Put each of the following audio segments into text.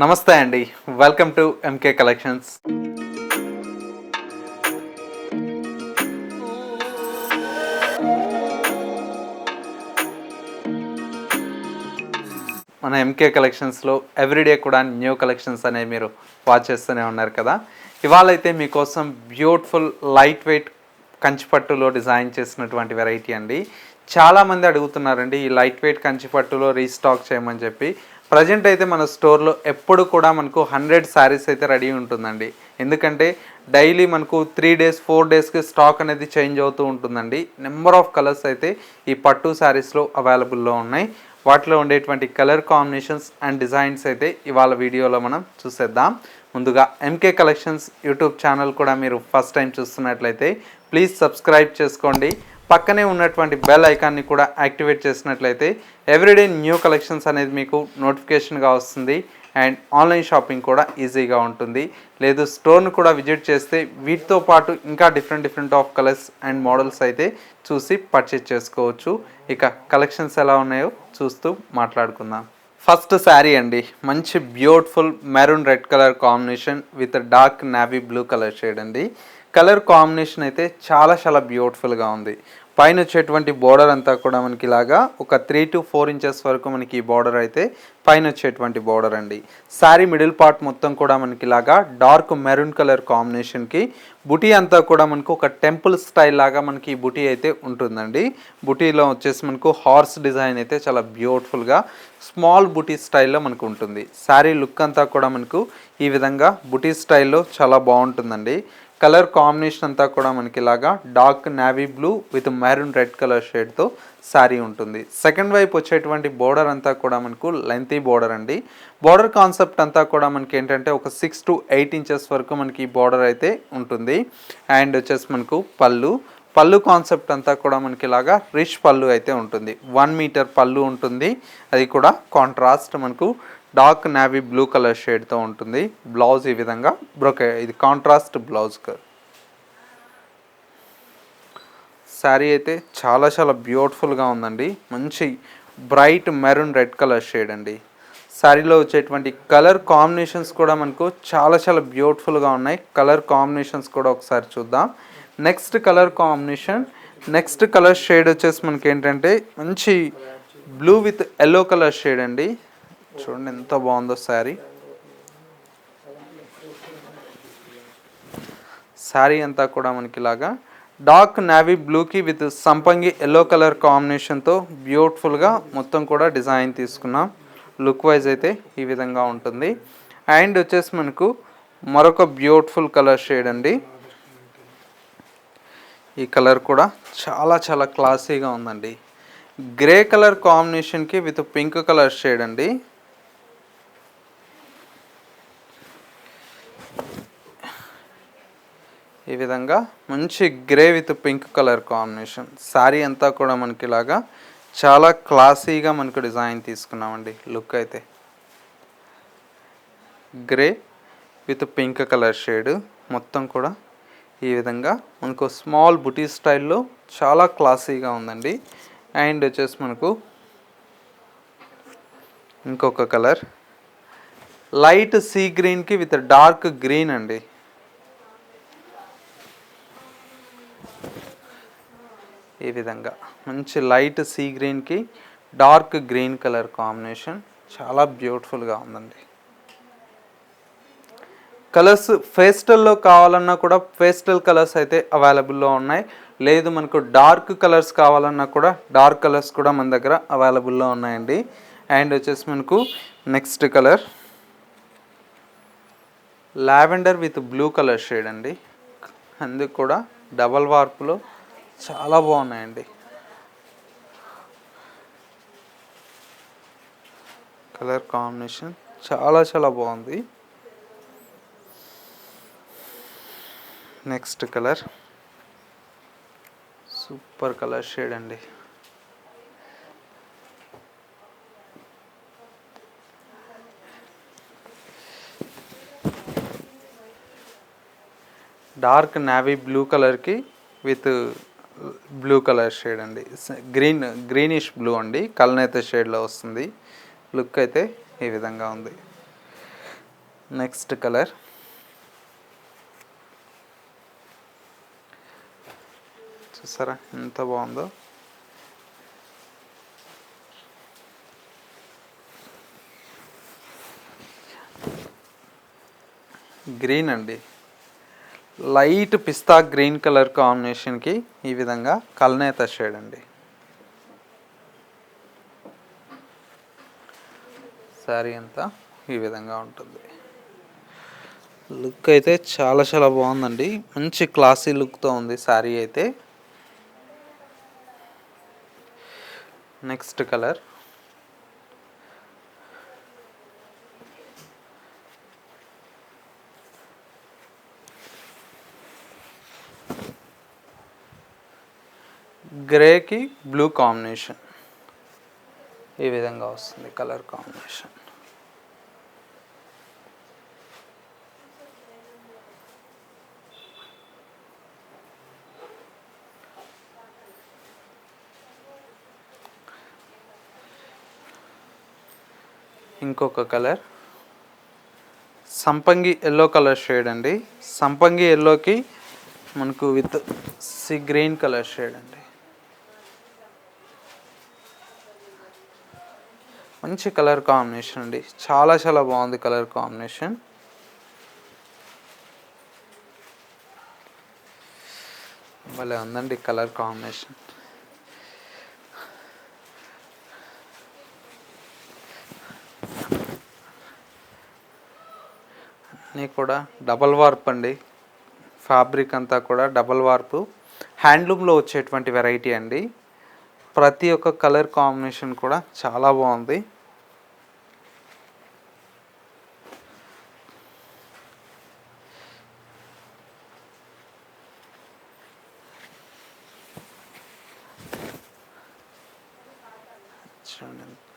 నమస్తే అండి. Welcome to MK collections మన ఎంకే కలెక్షన్స్లో ఎవ్రీడే కూడా న్యూ కలెక్షన్స్ అనేవి మీరు వాచ్ చేస్తూనే ఉన్నారు కదా. ఇవాళ అయితే మీకోసం బ్యూటిఫుల్ లైట్ వెయిట్ కంచిపట్టులో డిజైన్ చేసినటువంటి వెరైటీ అండి. చాలామంది అడుగుతున్నారండి ఈ లైట్ వెయిట్ కంచిపట్టులో రీస్టాక్ చేయమని చెప్పి. ప్రజెంట్ అయితే మన స్టోర్లో ఎప్పుడు కూడా మనకు హండ్రెడ్ శారీస్ అయితే రెడీ ఉంటుందండి. ఎందుకంటే డైలీ మనకు త్రీ డేస్ ఫోర్ డేస్కి స్టాక్ అనేది చేంజ్ అవుతూ ఉంటుందండి. నెంబర్ ఆఫ్ కలర్స్ అయితే ఈ పట్టు శారీస్లో అవైలబుల్లో ఉన్నాయి. వాటిలో ఉండేటువంటి కలర్ కాంబినేషన్స్ అండ్ డిజైన్స్ అయితే ఇవాళ వీడియోలో మనం చూసేద్దాం. ముందుగా ఎంకే కలెక్షన్స్ యూట్యూబ్ ఛానల్ కూడా మీరు ఫస్ట్ టైం చూస్తున్నట్లయితే ప్లీజ్ సబ్స్క్రైబ్ చేసుకోండి. పక్కనే ఉన్నటువంటి బెల్ ఐకాన్ని కూడా యాక్టివేట్ చేసినట్లయితే ఎవ్రీడే న్యూ కలెక్షన్స్ అనేది మీకు నోటిఫికేషన్గా వస్తుంది. అండ్ ఆన్లైన్ షాపింగ్ కూడా ఈజీగా ఉంటుంది. లేదు స్టోర్ను కూడా విజిట్ చేస్తే వీటితో పాటు ఇంకా different different of colours and models అయితే చూసి పర్చేజ్ చేసుకోవచ్చు. ఇక కలెక్షన్స్ ఎలా ఉన్నాయో చూస్తూ మాట్లాడుకుందాం. ఫస్ట్ శారీ అండి. మంచి beautiful maroon red colour combination with dark navy blue colour shade అండి. కలర్ కాంబినేషన్ అయితే చాలా చాలా బ్యూటిఫుల్గా ఉంది. పైన వచ్చేటువంటి బోర్డర్ అంతా కూడా మనకి ఇలాగా ఒక త్రీ టు ఫోర్ ఇంచెస్ వరకు మనకి ఈ బార్డర్ అయితే పైన వచ్చేటువంటి బార్డర్ అండి. శారీ మిడిల్ పార్ట్ మొత్తం కూడా మనకి ఇలాగా డార్క్ మెరూన్ కలర్ కాంబినేషన్కి బుటీ అంతా కూడా మనకు ఒక టెంపుల్ స్టైల్ లాగా మనకి ఈ బుటీ అయితే ఉంటుందండి. బుటీలో వచ్చేసి మనకు హార్స్ డిజైన్ అయితే చాలా బ్యూటిఫుల్గా స్మాల్ బుటీ స్టైల్లో మనకు ఉంటుంది. శారీ లుక్ అంతా కూడా మనకు ఈ విధంగా బుటీ స్టైల్లో చాలా బాగుంటుందండి. కలర్ కాంబినేషన్ అంతా కూడా మనకి ఇలాగా dark navy blue with maroon red colour షేడ్తో sari ఉంటుంది. సెకండ్ వైపు వచ్చేటువంటి బోర్డర్ అంతా కూడా మనకు లెంతీ బోర్డర్ అండి. బోర్డర్ కాన్సెప్ట్ అంతా కూడా మనకి ఏంటంటే ఒక సిక్స్ టు ఎయిట్ ఇంచెస్ వరకు మనకి బోర్డర్ అయితే ఉంటుంది. అండ్ వచ్చేసి మనకు పళ్ళు. పళ్ళు కాన్సెప్ట్ అంతా కూడా మనకి ఇలాగా రిచ్ పళ్ళు అయితే ఉంటుంది. వన్ మీటర్ పళ్ళు ఉంటుంది. అది కూడా కాంట్రాస్ట్ మనకు డార్క్ నావీ బ్లూ కలర్ షేడ్తో ఉంటుంది. బ్లౌజ్ ఈ విధంగా. బ్రోకే ఇది కాంట్రాస్ట్ బ్లౌజ్ శారీ అయితే చాలా చాలా బ్యూటిఫుల్గా ఉందండి. మంచి bright maroon red colour shade అండి. శారీలో వచ్చేటువంటి కలర్ కాంబినేషన్స్ కూడా మనకు చాలా చాలా బ్యూటిఫుల్గా ఉన్నాయి. కలర్ కాంబినేషన్స్ కూడా ఒకసారి చూద్దాం. Next colour combination next colour shade వచ్చేసి మనకి ఏంటంటే మంచి blue with yellow colour shade అండి. చూడండి ఎంత బాగుందో శారీ. శారీ అంతా కూడా మనకి ఇలాగా డార్క్ నావీ బ్లూకి విత్ సంపంగి ఎల్లో కలర్ కాంబినేషన్తో బ్యూటిఫుల్గా మొత్తం కూడా డిజైన్ తీసుకున్నాం లుక్ వైజ్ అయితే ఈ విధంగా ఉంటుంది. అండ్ వచ్చేసి మనకు మరొక బ్యూటిఫుల్ కలర్ షేడ్ అండి. ఈ కలర్ కూడా చాలా చాలా క్లాసీగా ఉందండి. గ్రే కలర్ కాంబినేషన్కి విత్ పింక్ కలర్ షేడ్ అండి. ఈ విధంగా మంచి grey with pink colour combination sari అంతా కూడా మనకి ఇలాగా చాలా క్లాసీగా మనకు డిజైన్ తీసుకున్నామండి. లుక్ అయితే. Grey with pink colour shade మొత్తం కూడా ఈ విధంగా మనకు స్మాల్ బుటీ స్టైల్లో చాలా క్లాసీగా ఉందండి. అండ్ వచ్చేసి మనకు ఇంకొక కలర్ లైట్ సీ గ్రీన్కి విత్ డార్క్ గ్రీన్ అండి. ఈ విధంగా. మంచి లైట్ సీ గ్రీన్కి డార్క్ గ్రీన్ కలర్ కాంబినేషన్ చాలా బ్యూటిఫుల్గా ఉందండి. కలర్స్ ఫేస్టల్లో కావాలన్నా కూడా ఫేస్టల్ కలర్స్ అయితే అవైలబుల్లో ఉన్నాయి. లేదు మనకు డార్క్ కలర్స్ కావాలన్నా కూడా డార్క్ కలర్స్ కూడా మన దగ్గర అవైలబుల్లో ఉన్నాయండి. అండ్ వచ్చేసి మనకు next colour. Lavender with blue colour shade అండి. అందుకు కూడా డబల్ వార్పులో చాలా బాగున్నాయండి. కలర్ కాంబినేషన్ చాలా చాలా బాగుంది. Next colour. Super colour shade అండి. డార్క్ నావీ బ్లూ కలర్కి విత్ బ్లూ కలర్ షేడ్ అండి. గ్రీన్ గ్రీనిష్ బ్లూ అండి. కలనైతే షేడ్లో వస్తుంది. లుక్ అయితే ఈ విధంగా ఉంది. Next colour. చూసారా ఎంత బాగుందో? గ్రీన్ అండి. లైట్ పిస్తా గ్రీన్ కలర్ కాంబినేషన్కి ఈ విధంగా కల్నేత షేడ్ అండి. శారీ అంతా ఈ విధంగా ఉంటుంది. లుక్ అయితే చాలా చాలా బాగుందండి. మంచి క్లాసీ లుక్తో ఉంది శారీ అయితే. Next colour. గ్రేకి blue combination. ఈ విధంగా వస్తుంది కలర్ కాంబినేషన్. ఇంకొక కలర్. సంపంగి ఎల్లో కలర్ షేడ్ అండి. సంపంగి ఎల్లోకి మనకు with sea green colour shade అండి. మంచి కలర్ కాంబినేషన్ అండి. చాలా చాలా బాగుంది కలర్ కాంబినేషన్. భలే ఉందండి కలర్ కాంబినేషన్. అన్నీ కూడా డబల్ వార్ప్ అండి. ఫ్యాబ్రిక్ అంతా కూడా డబల్ వార్పు. హ్యాండ్లూమ్లో వచ్చేటువంటి వెరైటీ అండి. ప్రతి ఒక్క కలర్ కాంబినేషన్ కూడా చాలా బాగుంది. చూడండి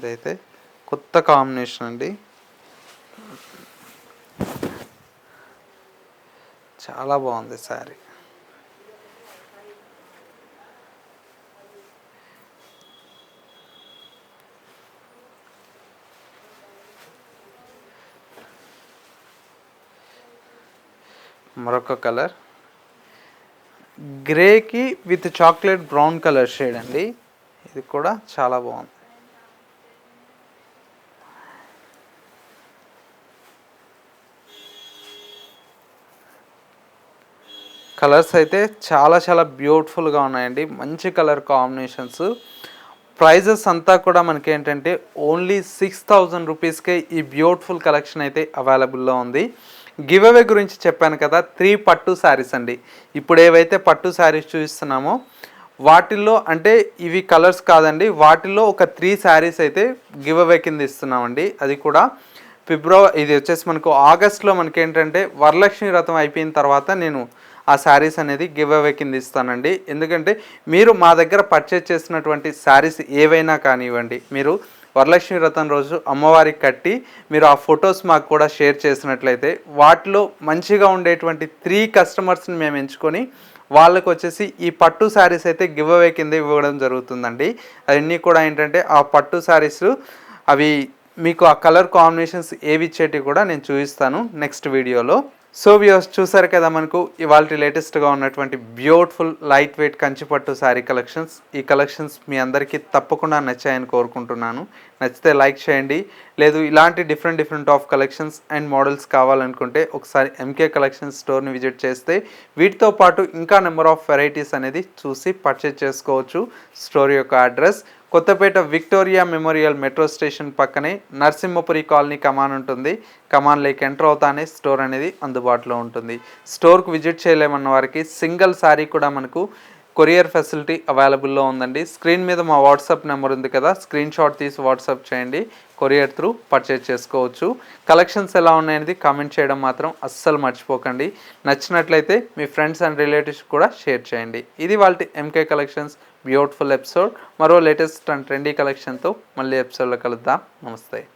ఇదైతే కొత్త కాంబినేషన్ అండి. చాలా బాగుంది శారీ మరొక colour. గ్రేకి with chocolate brown colour shade అండి. ఇది కూడా చాలా బాగుంది. కలర్స్ అయితే చాలా చాలా బ్యూటిఫుల్గా ఉన్నాయండి. మంచి కలర్ కాంబినేషన్స్ ప్రైజెస్ అంతా కూడా మనకి ఏంటంటే ఓన్లీ సిక్స్ థౌజండ్ రూపీస్కే ఈ బ్యూటిఫుల్ కలెక్షన్ అయితే అవైలబుల్లో ఉంది. గివ్ అవే గురించి చెప్పాను కదా త్రీ పట్టు శారీస్ అండి. ఇప్పుడు ఏవైతే పట్టు శారీస్ చూపిస్తున్నామో వాటిల్లో అంటే ఇవి కలర్స్ కాదండి వాటిల్లో ఒక త్రీ శారీస్ అయితే గివ్ అవే కింద ఇస్తున్నామండి. అది కూడా ఫిబ్రవరి ఇది వచ్చేసి మనకు ఆగస్ట్లో మనకి ఏంటంటే వరలక్ష్మి వ్రతం అయిపోయిన తర్వాత నేను ఆ శారీస్ అనేది గివ్ అవే కింద ఇస్తానండి. ఎందుకంటే మీరు మా దగ్గర పర్చేజ్ చేసినటువంటి శారీస్ ఏవైనా కానివ్వండి మీరు వరలక్ష్మి వ్రతం రోజు అమ్మవారికి కట్టి మీరు ఆ ఫొటోస్ మాకు కూడా షేర్ చేసినట్లయితే వాటిలో మంచిగా ఉండేటువంటి త్రీ కస్టమర్స్ని మేము ఎంచుకొని వాళ్ళకు వచ్చేసి ఈ పట్టు శారీస్ అయితే గివ్ అవే కింద ఇవ్వడం జరుగుతుందండి. అవన్నీ కూడా ఏంటంటే ఆ పట్టు శారీస్ అవి మీకు ఆ కలర్ కాంబినేషన్స్ ఏవి ఇచ్చేటివి కూడా నేను చూపిస్తాను నెక్స్ట్ వీడియోలో. సో వ్యూస్ చూసారు కదా మనకు ఇవాళ లేటెస్ట్గా ఉన్నటువంటి బ్యూటిఫుల్ లైట్ వెయిట్ కంచిపట్టు శారీ కలెక్షన్స్ ఈ కలెక్షన్స్ మీ అందరికీ తప్పకుండా నచ్చాయని కోరుకుంటున్నాను. నచ్చితే లైక్ చేయండి. లేదు ఇలాంటి different different of collections and models కావాలనుకుంటే ఒకసారి ఎంకే కలెక్షన్స్ స్టోర్ని విజిట్ చేస్తే వీటితో పాటు ఇంకా నెంబర్ ఆఫ్ వెరైటీస్ అనేది చూసి పర్చేజ్ చేసుకోవచ్చు. స్టోర్ యొక్క address Kothapet Victoria Memorial metro station పక్కనే నరసింహపురి కాలనీ కమాన్ ఉంటుంది. కమాన్ లేక్ ఎంటర్ అవుతానే స్టోర్ అనేది అందుబాటులో ఉంటుంది. స్టోర్కు విజిట్ చేయలేమన్న వారికి సింగిల్ శారీ కూడా మనకు కొరియర్ ఫెసిలిటీ అవైలబుల్లో ఉందండి. స్క్రీన్ మీద మా వాట్సాప్ నెంబర్ ఉంది కదా స్క్రీన్ షాట్ తీసి వాట్సాప్ చేయండి. కొరియర్ త్రూ పర్చేజ్ చేసుకోవచ్చు. కలెక్షన్స్ ఎలా ఉన్నాయనేది కామెంట్ చేయడం మాత్రం అస్సలు మర్చిపోకండి. నచ్చినట్లయితే మీ ఫ్రెండ్స్ అండ్ రిలేటివ్స్ కూడా షేర్ చేయండి. ఇది వాళ్ళ ఎంకే కలెక్షన్స్. Beautiful episode. మరో లేటెస్ట్ అండ్ ట్రెండీ కలెక్షన్తో మళ్ళీ ఎపిసోడ్లో కలుద్దాం. నమస్తే.